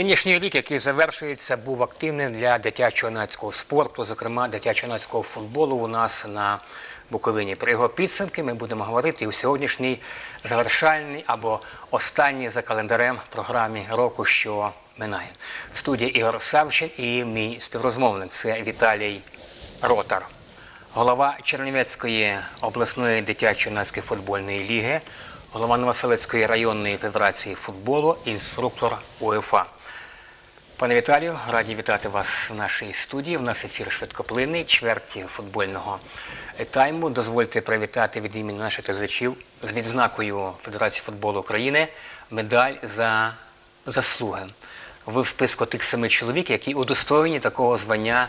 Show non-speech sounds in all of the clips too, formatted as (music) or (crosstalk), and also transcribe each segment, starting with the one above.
Нинішній рік, який завершується, був активним для дитячо-юнацького спорту, зокрема дитячо-юнацького футболу у нас на Буковині. Про його підсумки ми будемо говорити у сьогоднішній завершальній або останній за календарем програмі року, що минає. В студії Ігор Савчин і мій співрозмовник це Віталій Ротар. Голова Чернівецької обласної дитячо-юнацької футбольної ліги, голова Новоселецької районної федерації футболу, інструктор УЄФА. Пане Віталію, раді вітати вас в нашій студії. У нас ефір швидкоплинний, чверті футбольного тайму. Дозвольте привітати від імені наших глядачів з відзнакою Федерації футболу України медаль за заслуги. Ви в списку тих семи чоловік, які удостоєні такого звання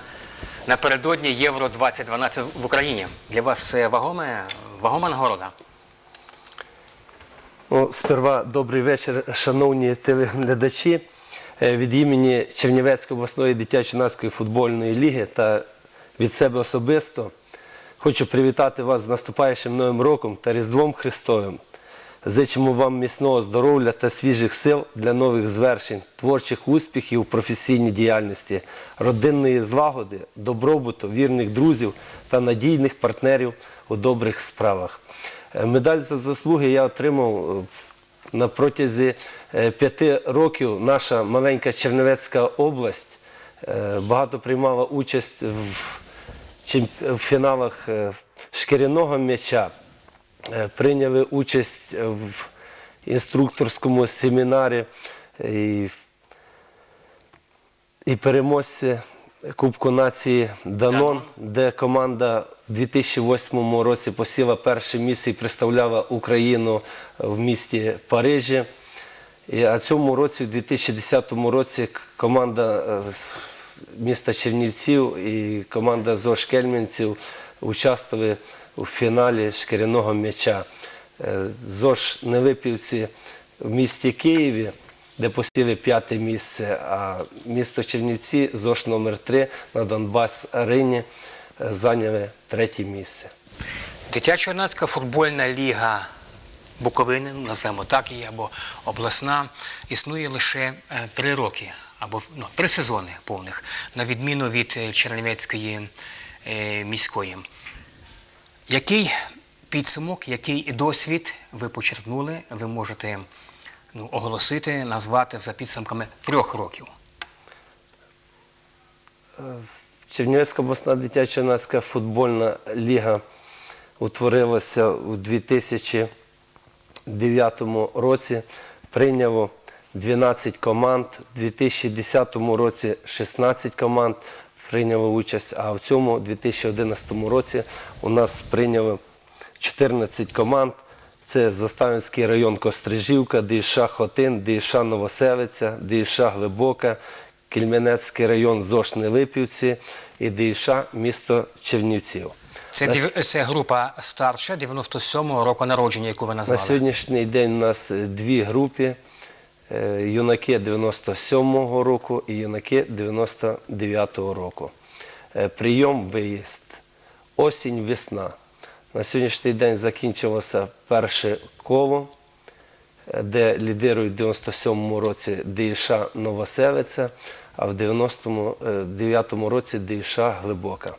напередодні Євро 2012 в Україні. Для вас це вагоме, вагома нагорода. Ну, сперва добрий вечір, шановні телеглядачі. Е, Від імені Чернівецької обласної дитячо-юнацької футбольної ліги та від себе особисто хочу привітати вас з наступаючим новим роком та Різдвом Христовим. Зичимо вам міцного здоров'я та свіжих сил для нових звершень, творчих успіхів у професійній діяльності, родинної злагоди, добробуту, вірних друзів та надійних партнерів у добрих справах. Е, Медаль за заслуги я отримав е, на протязі е, п'яти років. Наша маленька Чернівецька область багато приймала участь в фіналах шкіряного м'яча. Прийняли участь в інструкторському семінарі і, і переможці Кубку нації Данон, де команда в 2008 році посіла перше місце і представляла Україну в місті Парижі. І, а цьому році, в 2010 році, команда е, міста Чернівців і команда ЗОЖ Кельмінців участвували у фіналі шкіряного м'яча. Е, ЗОЖ Нелипівці в місті Києві, де посіли п'яте місце, а місто Чернівці, ЗОЖ номер 3 на Донбас Арині е, зайняли третє місце. Дитячо-юнацька футбольна ліга Буковини, назвемо так її, або обласна, існує лише е, три роки, або ну, три сезони повних, на відміну від е, Чернівецької е, міської. Який підсумок, який досвід ви почерпнули, ви можете ну, оголосити, назвати за підсумками трьох років? Чернівецька обласна дитячо-юнацька футбольна ліга утворилася у 2009 році. Прийняло 12 команд. У 2010 році 16 команд прийняло участь, а в цьому 2011 році у нас прийняло 14 команд. Це Заставинський район Кострижівка, ДШ Хотин, ДШ Новоселиця, ДШ Глибока, Кельменецький район Зошни Липівці і ДШ місто Чернівців. Це, це група старша 97-го року народження, яку ви На сьогоднішній день у нас дві групи: е, юнаки 97-го року і юнаки 99-го року. Е, Прийом, виїзд, осінь, весна. На сьогоднішній день закінчилося перше коло, е, де лідирують в 97-му році ДІШ Новоселиця, а в 99-му році ДІШ Глибока.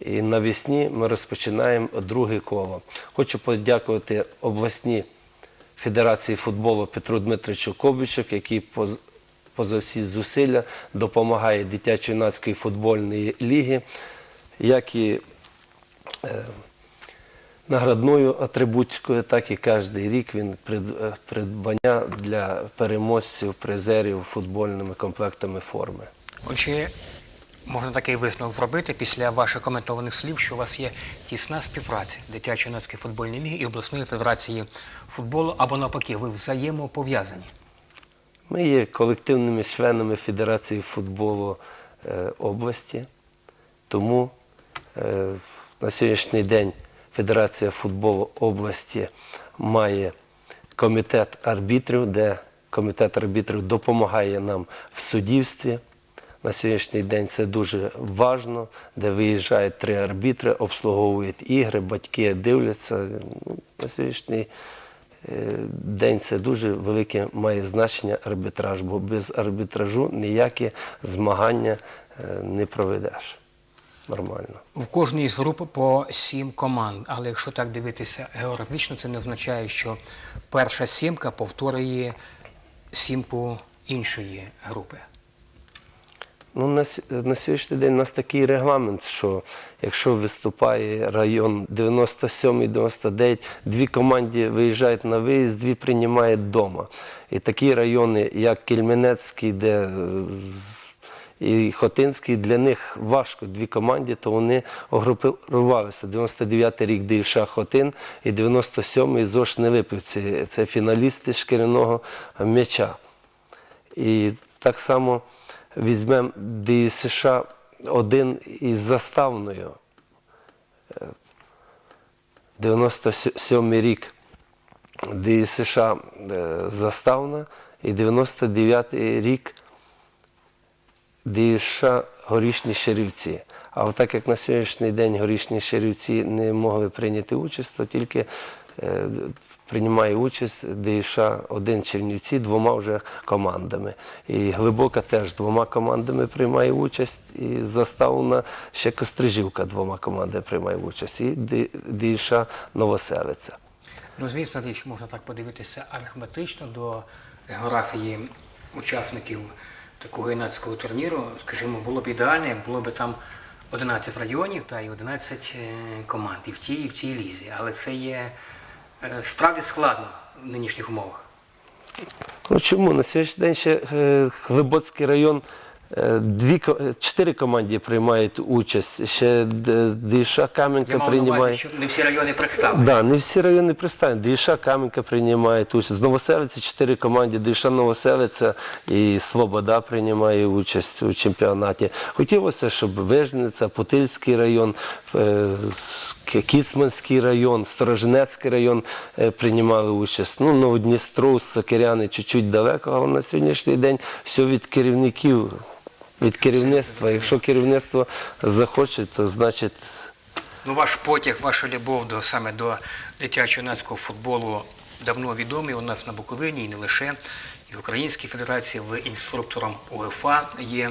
І навесні ми розпочинаємо друге коло. Хочу подякувати обласній федерації футболу Петру Дмитричу Кобичук, який поза всі зусилля допомагає дитячо-юнацької футбольної ліги, як і е, наградною атрибутикою, так і кожен рік він е, придбання для переможців, призерів футбольними комплектами форми. Отже, можна такий висновок зробити після ваших коментованих слів, що у вас є тісна співпраця дитячо-юнацької футбольної ліги і обласної федерації футболу, або навпаки, ви взаємопов'язані. Ми є колективними членами Федерації футболу е, області, тому е, на сьогоднішній день Федерація футболу області має комітет арбітрів, де комітет арбітрів допомагає нам в суддівстві. На сьогоднішній день це дуже важливо, де виїжджають три арбітри, обслуговують ігри, батьки дивляться. Ну, На сьогоднішній день це дуже велике має значення арбітраж, бо без арбітражу ніякі змагання е, не проведеш нормально. В кожній з груп по сім команд, але якщо так дивитися географічно, це не означає, що перша сімка повторює сімку іншої групи. Ну, на, на сьогоднішній день у нас такий регламент, що якщо виступає район 97-99, дві команди виїжджають на виїзд, дві приймають вдома. І такі райони, як Кельменецький, де е, і Хотинський, для них важко дві команди, то вони огрупувалися. 99-й рік ДЮШ Хотин і 97-й ЗОШ Нелипівці. Це фіналісти шкіряного м'яча. І так само візьмемо ДСШ один із заставною. Е, 97 рік ДСШ е, заставна і 99-й рік ДСШ Горішні Шерівці. А так як на сьогоднішній день горішні Шерівці не могли прийняти участь, то тільки е, приймає участь ДСШ один Чернівці двома вже командами. І Глибока теж двома командами приймає участь, і заставна ще Кострижівка двома командами приймає участь, і Д- ДСШ Новоселиця. Ну, звісно, річ можна так подивитися арифметично до географії учасників такого юнацького турніру. Скажімо, було б ідеально, як було б там 11 районів та й 11 е, команд і в тій, і в цій лізі. Але це є е, справді складно в нинішніх умовах. Ну чому? На сьогоднішній день ще е, Глибоцький район. Е, Дві е, чотири команди приймають участь. Ще Д- Кам'янка приймає. що не всі райони представлені. Да, не всі райони представлені. ДШ Кам'янка приймає участь. З Новоселиці чотири команди. ДШ Новоселиця і Свобода приймає участь у чемпіонаті. Хотілося, щоб Вижниця, Путильський район, е, Кіцманський район, Сторожинецький район приймали участь. Ну, Новодністровськ, Сокиряни чуть-чуть далеко, але на сьогоднішній день все від керівників. Від керівництва. Якщо керівництво захоче, то значить Ну, ваш потяг, ваша любов до саме до дитячо юнацького футболу давно відомий у нас на Буковині і не лише. І в Українській Федерації ви інструктором УЄФА є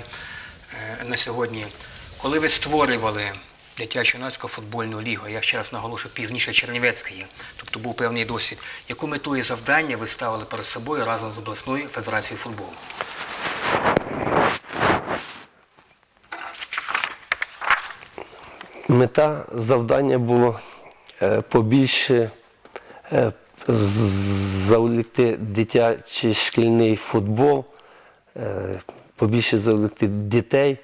е, на сьогодні. Коли ви створювали дитячо юнацьку футбольну лігу, я ще раз наголошую, півніше Чернівецької, тобто був певний досвід, яку мету і завдання ви ставили перед собою разом з обласною федерацією футболу? Мета завдання було е, побільше е, завлекти дитячий шкільний футбол, е, побільше завлекти дітей.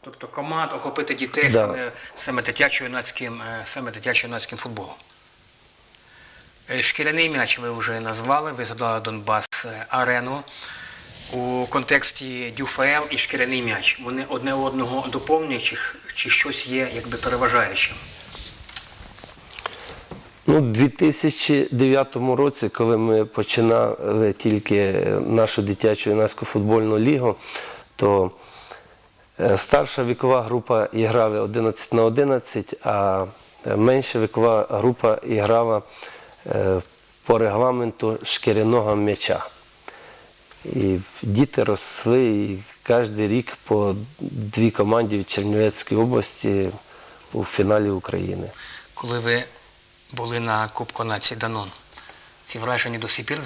Тобто команд охопити дітей Да. саме, саме дитячо-юнацьким, саме дитячо-юнацьким футболом. Шкіряний м'яч ви вже назвали, ви згадали Донбас арену. У контексті Дюфаел і шкіряний м'яч. Вони одне одного доповнюють, чи, щось є якби переважаючим? Ну, у 2009 році, коли ми починали тільки нашу дитячу юнацьку футбольну лігу, то е, старша вікова група грала 11 на 11, а менша вікова група грала е, по регламенту шкіряного м'яча. І діти росли, і кожен рік по дві команди від Чернівецької області у фіналі України. Коли ви були на Кубку нації Данон, ці враження до сих пір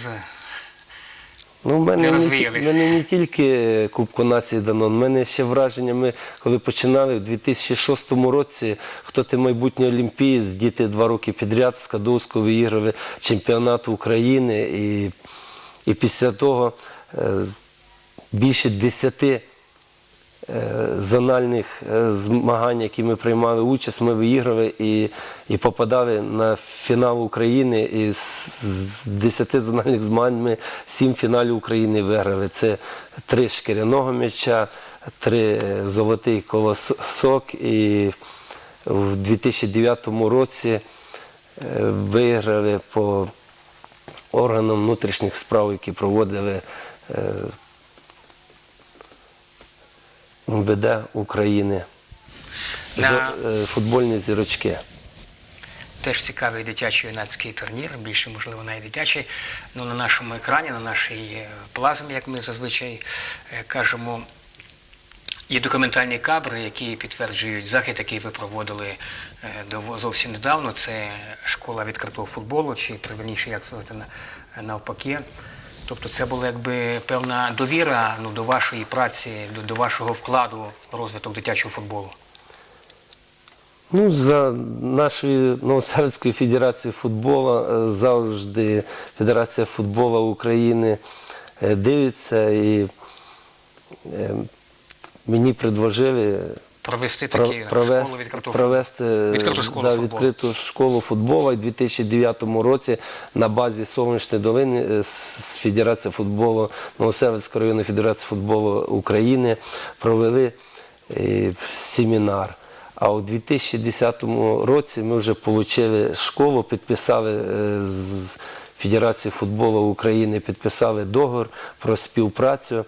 Ну, в мене Не розвіялись. в мене не тільки Кубку нації дано, в мене ще враження. Ми коли починали в 2006 році, хто ти майбутній олімпієць, діти два роки підряд в Скадовську виіграли чемпіонат України. І, і після того більше 10 е, зональних е, змагань, які ми приймали участь, ми виіграли і, і попадали на фінал України. І з, з 10 зональних змагань ми 7 фіналів України виграли. Це три шкіряного м'яча, три е, золотий колосок. І в 2009 році е, виграли по органам внутрішніх справ, які проводили е, МВД України. На- е, Футбольні зірочки. Теж цікавий дитячий юнацький турнір, більше, можливо, навіть дитячий. Ну, на нашому екрані, на нашій е, плазмі, як ми зазвичай кажемо, Є документальні кадри, які підтверджують захід, який ви проводили зовсім недавно. Це школа відкритого футболу, чи правильніше, як сказати, навпаки. Тобто це була якби певна довіра ну, до вашої праці, до, до вашого вкладу в розвиток дитячого футболу. Ну, за нашою Новосельською федерацією футболу е, завжди Федерація футболу України е, дивиться і е, мені предложили Провести про- такі школу провести, відкритого провести. Відкриту школу да, футболу. відкриту школу футболу. І 2009 році на базі Сонячної долини е, з Федерації футболу, Новоселицької районної Федерації футболу України провели е, семінар. А у 2010 році ми вже отримали школу, підписали е, з Федерації футболу України, підписали договір про співпрацю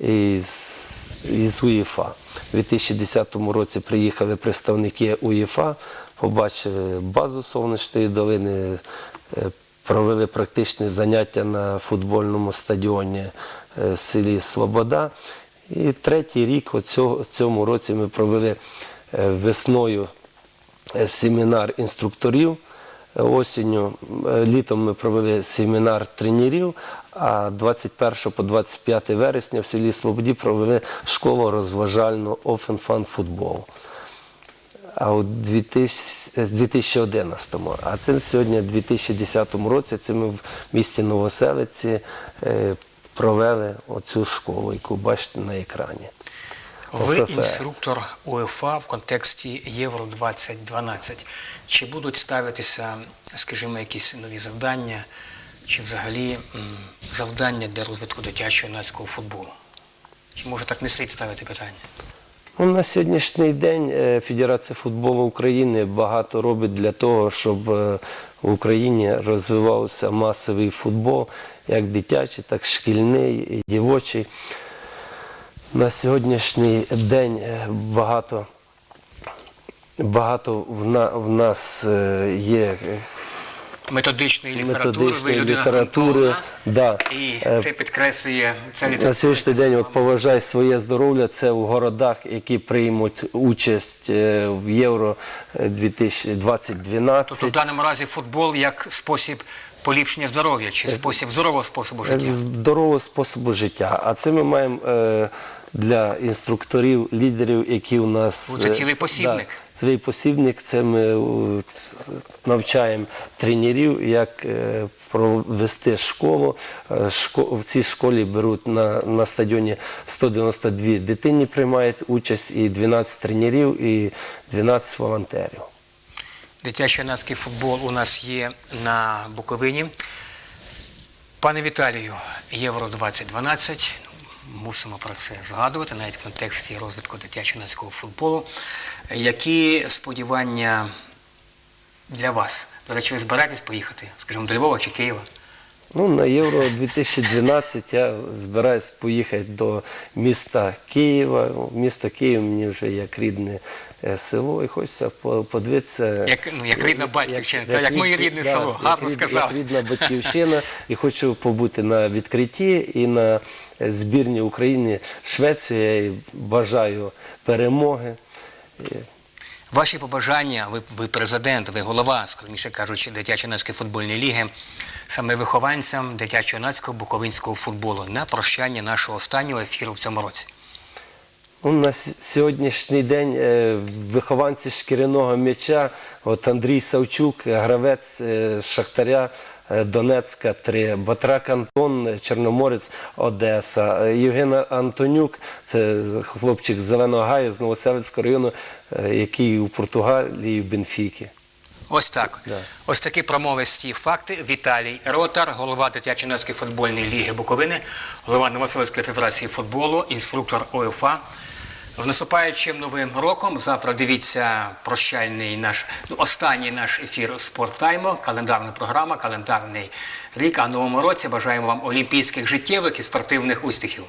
із УЄФА. У 2010 році приїхали представники УЄФА, побачили базу Сонячної долини, е, провели практичні заняття на футбольному стадіоні е, в селі Слобода. І третій рік, цього- цьому році ми провели е, весною семінар інструкторів. Осінню, літом ми провели семінар тренерів, а 21 по 25 вересня в селі Слободі провели школу розважальну офенфан футбол. А у 2000, е, 2011, а це сьогодні, в 2010 році, це ми в місті Новоселиці е, провели оцю школу, яку бачите на екрані. Ви інструктор УЄФА в контексті Євро 2012. Чи будуть ставитися, скажімо, якісь нові завдання, чи взагалі завдання для розвитку дитячого юнацького футболу? Чи може так не слід ставити питання? Ну, на сьогоднішній день е, Федерація футболу України багато робить для того, щоб е, в Україні розвивався масовий футбол, як дитячий, так і шкільний і дівочий. На сьогоднішній день е, багато, багато в, нас є Методичної літератури, ви людина літератури. Да. І Е, це підкреслює ця література. на сьогоднішній день от поважай своє здоров'я. Це в городах, які приймуть участь е, в Євро е, 2012. Тобто в даному разі футбол як спосіб поліпшення здоров'я, чи спосіб здорового способу життя. здорового способу життя. А це ми маємо е, для інструкторів, лідерів, які у нас це цілий посібник. Да, цілий посібник. Це ми е, навчаємо тренерів, як е, провести школу. Е, В цій школі беруть на, на стадіоні 192 дитині приймають участь, і 12 тренерів, і 12 волонтерів. Дитячий юнацький футбол у нас є на Буковині. Пане Віталію, Євро 2012. Мусимо про це згадувати, навіть в контексті розвитку дитячо юнацького футболу. Які сподівання для вас? До речі, ви збираєтесь поїхати, скажімо, до Львова чи Києва? Ну, на Євро 2012 я збираюсь поїхати до міста Києва. Ну, Місто Київ мені вже як рідне е, село, і хочеться подивитися. Як, ну, як рідна батьківщина, та, як моє рідне да, село. як Гарно рід- сказали. Як рідна (laughs) батьківщина. І хочу побути на відкритті і на е, збірні України Швеції. Я бажаю перемоги. Ваші побажання, ви, ви президент, ви голова, скромніше кажучи, дитячо-юнацької футбольної ліги, саме вихованцям дитячо-юнацького буковинського футболу на прощання нашого останнього ефіру в цьому році. У на сьогоднішній день е, вихованці шкіряного м'яча, от Андрій Савчук, гравець е, Шахтаря Донецька 3, Батрак Антон, е, Чорноморець Одеса, е, Євген Антонюк, це хлопчик з Зеленого Гаю з Новоселицького району, е, який у Португалії в Бенфікі. Ось так. Да. Ось такі промовисті факти. Віталій Ротар, голова дитячо-юнацької футбольної ліги Буковини, голова Новоселицької федерації футболу, інструктор ОФА. З наступаючим новим роком. Завтра дивіться прощальний наш, ну, останній наш ефір «Спорттайму», календарна програма, календарний рік. А новому році бажаємо вам олімпійських життєвих і спортивних успіхів.